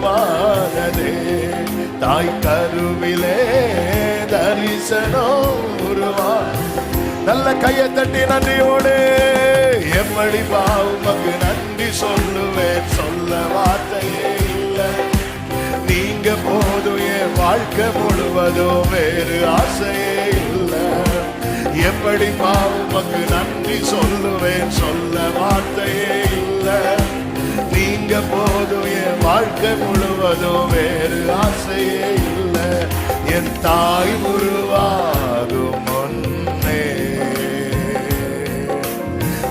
உருவானதே. தாய் கருவிலே தரிசனம் உருவா நல்ல கையை தட்டி நன்றியோடு. எப்படி பாவுமக்கு நன்றி சொல்லுவேன். சொல்ல வார்த்தையே இல்லை. நீங்க போதும் என் வாழ்க்கை முழுவதும் வேறு ஆசையே இல்லை. எப்படி பாவுமக்கு நன்றி சொல்லுவேன். சொல்ல வார்த்தையே இல்லை. நீங்க போதும் என் வாழ்க்கை முழுவதும் வேறு ஆசையே இல்லை. என் தாய் உருவாகும் முன்னே.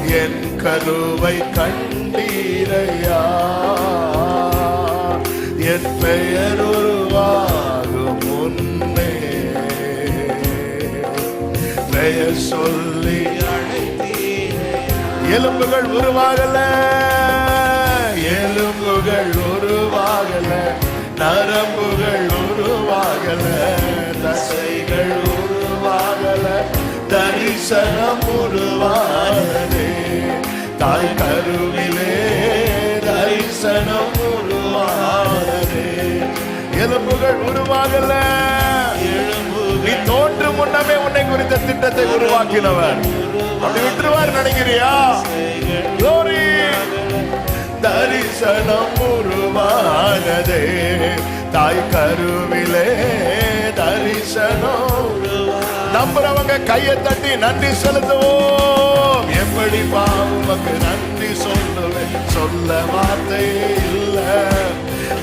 என் கருவை கண்டீரையா? என் பெயர் உருவாகும் முன்னே. பெயர் சொல்லி அழைத்தீர் எலும்புகள் உருவாகல. தரிசனம் உருவானதே தாய் கருவிலே தரிசனம் உருவானதே எலும்புகள் உருவாகல. நீ தோன்று முன்னமே உன்னை குறித்த திட்டத்தை உருவாக்கினவர். அப்படி விட்டுருவார் நினைக்கிறியா? Glory. தரிசனம் உருவானதே தாய் கருவிலே தரிசனம் நம்புறவங்க கையை தட்டி நன்றி செலுத்துவோம். எப்படி பாவமக்கு நன்றி சொல்லுவேன் சொல்ல வார்த்தை இல்ல.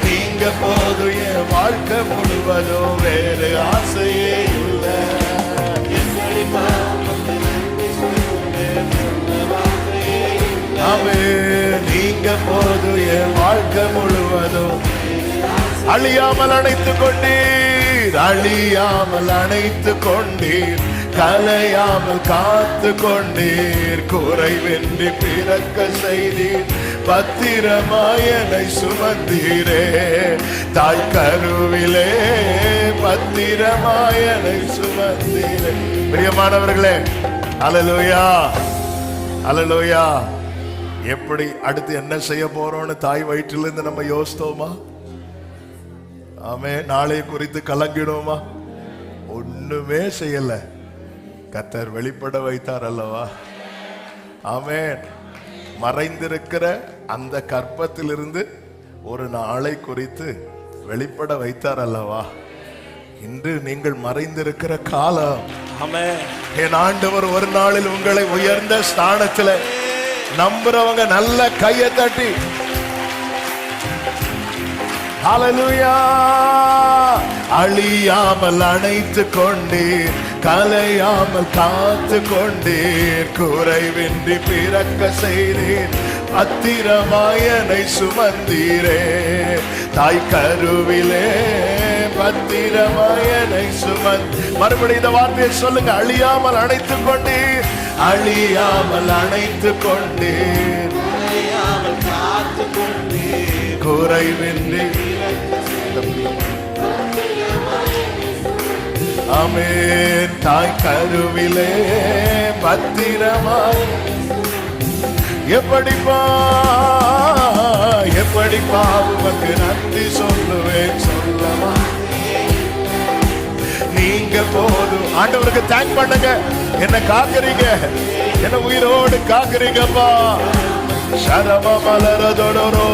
நீங்க போது என் வாழ்க்கை முழுவதும் வேறு ஆசையே இல்லை. எப்படி பாவமக்கு நன்றி சொல்லுவேன் சொல்ல வார்த்தையே நீங்க போது என் வாழ்க்கை முழுவதும் அழியாமல் அணைத்து கொண்டீர் அழியாமல் அணைத்து கொண்டீர் கலையாமல் காத்து கொண்டீர் குறைவென்றி பிறக்க செய்தீர் பத்திரமாயனை சுமந்தீரே. தாய் கருவிலே பத்திரமாயனை சுமந்தீரே. பிரியமானவர்களே அலலோயா அலலோயா. எப்படி அடுத்து என்ன செய்ய போறோம்னு தாய் வயிற்றிலிருந்து நம்ம யோசித்தோமா? ஆமே நாளை குறித்து கலங்கிடுவோமா? ஒண்ணுமே செய்யல. கத்தர் வெளிப்பட வைத்தார் அல்லவா? ஆமென். மறைந்திருக்கிற அந்த கற்பத்திலிருந்து ஒரு நாளை குறித்து வெளிப்பட வைத்தார் அல்லவா? இன்று நீங்கள் மறைந்திருக்கிற காலம். என் ஆண்டவர் ஒரு நாளில் உங்களை உயர்ந்த ஸ்தானத்துல நம்புறவங்க நல்ல கையை தட்டி அழியாமல் அணைத்து கொண்டீர் கலையாமல் காத்து கொண்டீர் குறைவின்றி பிறக்க செய்தீர் பத்திரமாயனை சுமந்தீரே. தாய் கருவிலே பத்திரமாயனை சுமந்த் மறுபடியும் இந்த வார்த்தையை சொல்லுங்க. அழியாமல் அணைத்து கொண்டீர் அழியாமல் அணைத்து கொண்டீர். காத்து குறைவின்றி. அமேன் தாய் கருவிலே பத்திரமாய். எப்படிப்பா எப்படிப்பா உமக்கு நன்றி சொல்லுவேன் சொல்லவா? நீங்க போதும். ஆண்டவருக்கு தேங்க் பண்ணுங்க. என்ன காக்குறீங்க. என்ன உயிரோடு காக்குறீங்கப்பா. சரம மலரதொடரோ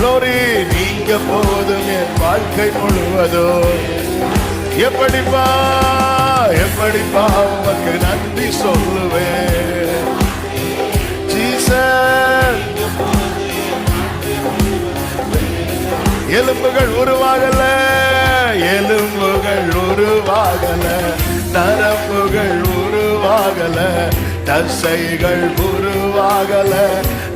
Glory, நீங்க போதும் என் வாழ்க்கை முழுவதும். எப்படிப்பா எப்படிப்பா உமக்கு நன்றி சொல்லுவேன். ஜீசஸ் எலும்புகள் உருவாகல எலும்புகள் உருவாகல நரம்புகள் உருவாகல தசைகள் உருவாகல.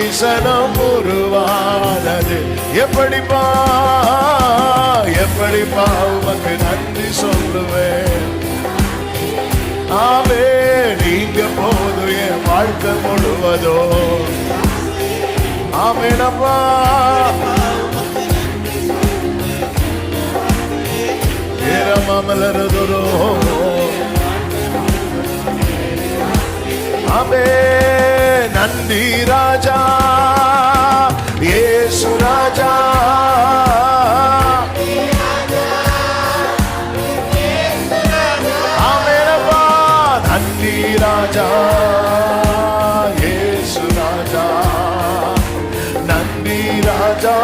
தரிசனம் உருவானது. எப்படிப்பா? எப்படிப்பா? உமக்கு நன்றி சொல்லுவேன். ஆவே நீங்க போது என் வாழ்க்கை முழுவதோ? ஆமேனப்பா. ஏரமாமலரதோ ஆமே. நன்றி ராஜா ஏசு ராஜா ஆமேனப்பா நன்றி ராஜா ஏசு ராஜா நன்றி ராஜா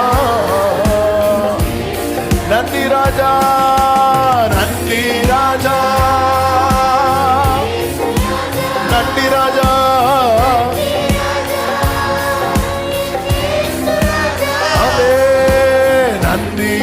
happy.